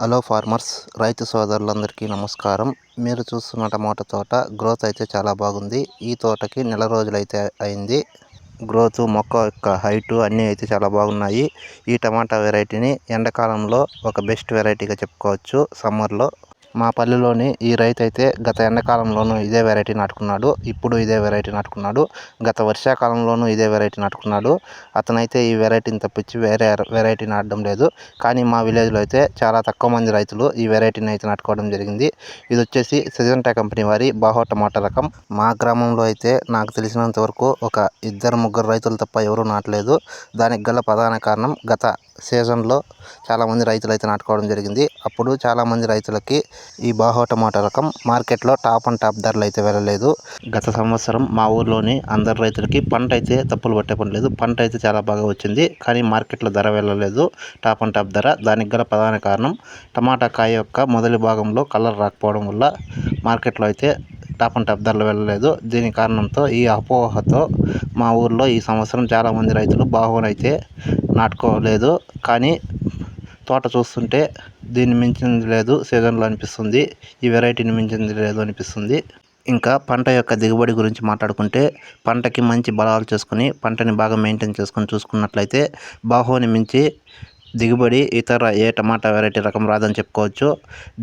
Hello farmers రైతు సోదరులందరికీ నమస్కారం. మీరు చూస్తున్న టమాటా తోట గ్రోత్ అయితే చాలా బాగుంది. ఈ తోటకి నెల రోజులైతే అయింది. గ్రోత్ మొక్క యొక్క హైటు అన్నీ అయితే చాలా బాగున్నాయి. ఈ టమాటా వెరైటీని ఎండాకాలంలో ఒక బెస్ట్ వెరైటీగా చెప్పుకోవచ్చు. సమ్మర్లో మా పల్లెలోని ఈ రైతు అయితే గత ఎండాకాలంలోనూ ఇదే వెరైటీ నాటుకున్నాడు. ఇప్పుడు ఇదే వెరైటీ నాటుకున్నాడు. గత వర్షాకాలంలోనూ ఇదే వెరైటీ నాటుకున్నాడు. అతనైతే ఈ వెరైటీని తప్పించి వేరే వెరైటీ నాటడం లేదు. కానీ మా విలేజ్లో అయితే చాలా తక్కువ మంది రైతులు ఈ వెరైటీని అయితే నాటుకోవడం జరిగింది. ఇది వచ్చేసి సిజంటా కంపెనీ వారి బాహో టమాటా రకం. మా గ్రామంలో అయితే నాకు తెలిసినంత వరకు ఒక ఇద్దరు ముగ్గురు రైతులు తప్ప ఎవరూ నాటలేదు. దానికి గల ప్రధాన కారణం గత సీజన్లో చాలామంది రైతులు అయితే నాటుకోవడం జరిగింది. అప్పుడు చాలామంది రైతులకి ఈ బాహో టమాటా రకం మార్కెట్లో టాప్ అండ్ టాప్ ధరలు అయితే వెళ్ళలేదు. గత సంవత్సరం మా ఊర్లోని అందరు రైతులకి పంట అయితే తప్పులు పట్టే పని లేదు. పంట అయితే చాలా బాగా వచ్చింది. కానీ మార్కెట్లో ధర వెళ్ళలేదు. టాప్ అండ్ టాప్ ధర. దానికి గల ప్రధాన కారణం టమాటా కాయ యొక్క మొదటి భాగంలో కలర్ రాకపోవడం వల్ల మార్కెట్లో అయితే టాప్ అండ్ టాప్ ధరలు వెళ్ళలేదు. దీని కారణంతో ఈ అపోహతో మా ఊర్లో ఈ సంవత్సరం చాలామంది రైతులు బాహోనైతే నాటుకోలేదు. కానీ తోట చూస్తుంటే దీన్ని మించింది లేదు సీజన్లో అనిపిస్తుంది ఈ వెరైటీని మించింది లేదు అనిపిస్తుంది. ఇంకా పంట యొక్క దిగుబడి గురించి మాట్లాడుకుంటే పంటకి మంచి బలాలు చేసుకుని పంటని బాగా మెయింటైన్ చేసుకొని చూసుకున్నట్లయితే బాహోని మించి దిగుబడి ఇతర ఏ టమాటా వెరైటీ రకం రాదని చెప్పుకోవచ్చు.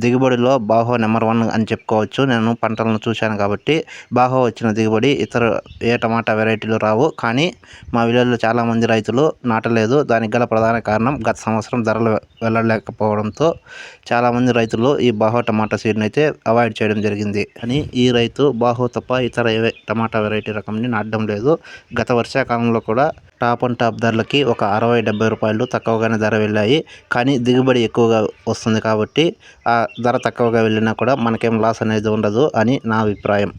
దిగుబడిలో బాహో నెంబర్ వన్ అని చెప్పుకోవచ్చు. నేను పంటలను చూశాను కాబట్టి బాహో వచ్చిన దిగుబడి ఇతర ఏ టమాటా వెరైటీలు రావు. కానీ మా విలేజ్లో చాలామంది రైతులు నాటలేదు. దానికి గల ప్రధాన కారణం గత సంవత్సరం ధరలు వెళ్ళలేకపోవడంతో చాలామంది రైతులు ఈ బాహో టమాటా సీడ్ని అయితే అవాయిడ్ చేయడం జరిగింది. కానీ ఈ రైతు బాహో తప్ప ఇతర ఏ టమాటా వెరైటీ రకంని నాటడం లేదు. గత వర్షాకాలంలో కూడా టాప్ అండ్ టాప్ ధరలకి ఒక అరవై డెబ్బై రూపాయలు తక్కువగానే ధర వెళ్ళాయి. కానీ దిగుబడి ఎక్కువగా వస్తుంది కాబట్టి ఆ ధర తక్కువగా వెళ్ళినా కూడా మనకేం లాస్ అనేది ఉండదు అని నా అభిప్రాయం.